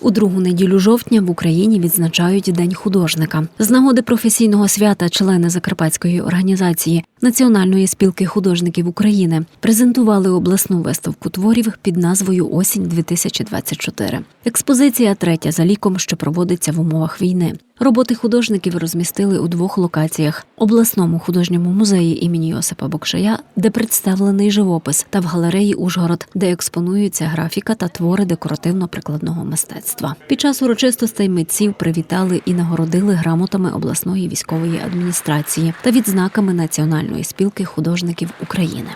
У другу неділю жовтня в Україні відзначають День художника. З нагоди професійного свята члени Закарпатської організації Національної спілки художників України презентували обласну виставку творів під назвою Осінь 2024 Експозиція третя за ліком, що проводиться в умовах війни. Роботи художників розмістили у двох локаціях: обласному художньому музеї імені Йосипа Бокшая, де представлений живопис, та в галереї Ужгород, де експонуються графіка та твори декоративно-прикладного мистецтва. Під час урочистостей митців привітали і нагородили грамотами обласної військової адміністрації та відзнаками Національної спілки художників України.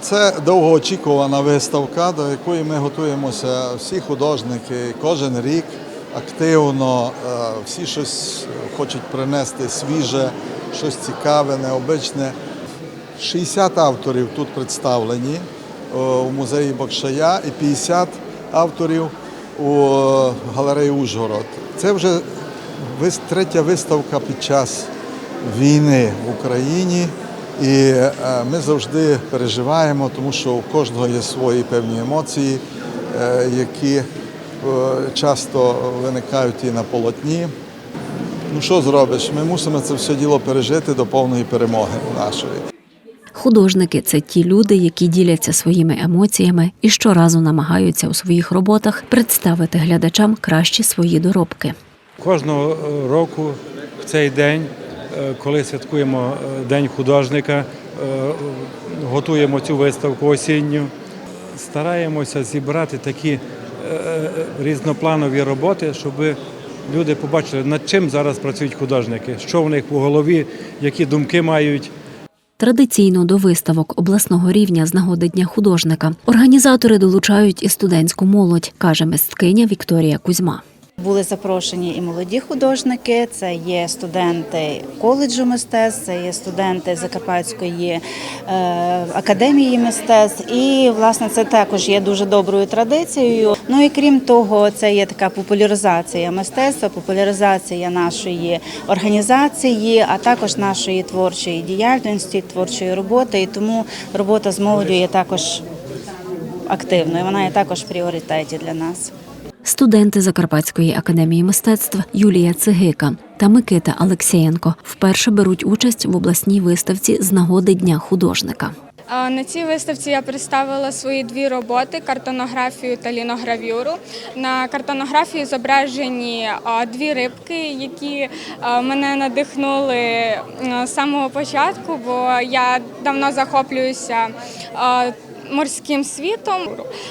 Це довгоочікувана виставка, до якої ми готуємося всі художники кожен рік активно. е, Всі щось хочуть принести свіже, щось цікаве, необичне. 60 авторів тут представлені е, у музеї Бокшая і 50 авторів у галереї Ужгород. Це вже третя виставка під час війни в Україні. І е, ми завжди переживаємо, тому що у кожного є свої певні емоції, е, які е, часто виникають і на полотні. Ну що зробиш? Ми мусимо це все діло пережити до повної перемоги нашої. Художники це ті люди, які діляться своїми емоціями і щоразу намагаються у своїх роботах представити глядачам кращі свої доробки. Кожного е, року в цей день, е, коли святкуємо е, День художника, е, готуємо цю виставку осінню, стараємося зібрати такі е, е, різнопланові роботи, щоб люди побачили, над чим зараз працюють художники, що в них у голові, які думки мають. Традиційно до виставок обласного рівня з нагоди Дня художника організатори долучають і студентську молодь, каже мисткиня Вікторія Кузьма. Були запрошені і молоді художники, це є студенти коледжу мистецтв, це є студенти Закарпатської е, академії мистецтв. І власне це також є дуже доброю традицією. Ну і крім того, це є така популяризація мистецтва, популяризація нашої організації, а також нашої творчої діяльності, творчої роботи. І тому робота з молоддю є також активною. Вона є також в пріоритеті для нас. Студенти Закарпатської академії мистецтв Юлія Цигика та Микита Алексєєнко вперше беруть участь в обласній виставці з нагоди Дня художника. На цій виставці я представила свої дві роботи картонографію та ліногравюру. На картонографії зображені дві рибки, які мене надихнули з самого початку, бо я давно захоплююся. Морським світом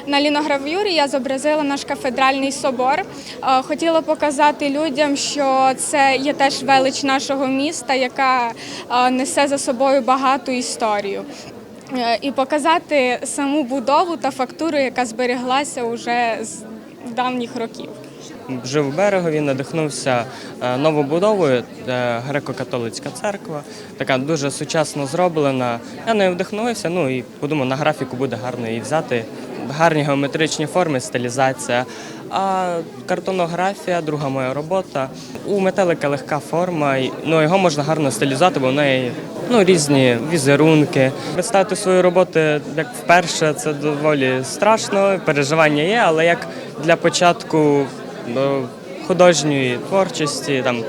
на ліногравюрі я зобразила наш кафедральний собор. Хотіла показати людям, що це є теж велич нашого міста, яка несе за собою багату історію. Е, і показати саму будову та фактуру, яка збереглася уже з давніх років. Жив у берегові, надихнувся е, новобудовою, е, греко-католицька церква, така дуже сучасно зроблена. Я не вдихнувся, ну і подумав, на графіку буде гарно її взяти. Гарні геометричні форми, стилізація. А картонографія, друга моя робота. У метелика легка форма, ну його можна гарно стилізувати, бо в неї ну, різні візерунки. Представити свої роботи як вперше, це доволі страшно, переживання є, але як для початку художньої творчості, там, е,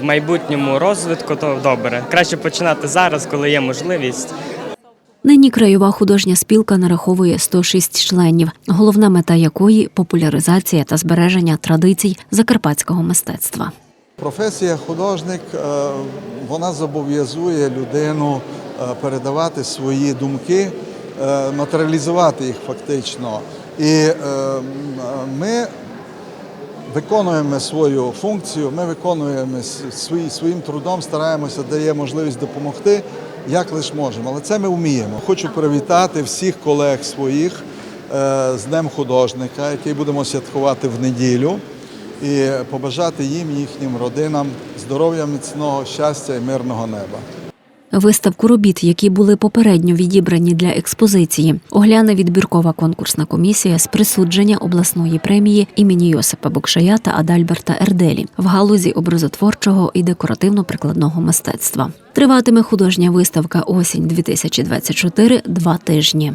в майбутньому розвитку, то добре. Краще починати зараз, коли є можливість. Нині краєва художня спілка нараховує 106 членів, головна мета якої популяризація та збереження традицій закарпатського мистецтва. Професія художник е, вона зобов'язує людину е, передавати свої думки, е, матеріалізувати їх фактично. І е, ми виконуємо свою функцію, ми виконуємо своїм трудом, стараємося, дає можливість допомогти, як лише можемо. Але це ми вміємо. Хочу привітати всіх колег своїх е, з Днем художника, який будемо святкувати в неділю, і побажати їм, їхнім родинам здоров'я, міцного щастя і мирного неба. Виставку робіт, які були попередньо відібрані для експозиції, огляне відбіркова конкурсна комісія з присудження обласної премії імені Йосипа Бокшая та Адальберта Ерделі в галузі образотворчого і декоративно-прикладного мистецтва. Триватиме художня виставка осінь 2024 два тижні.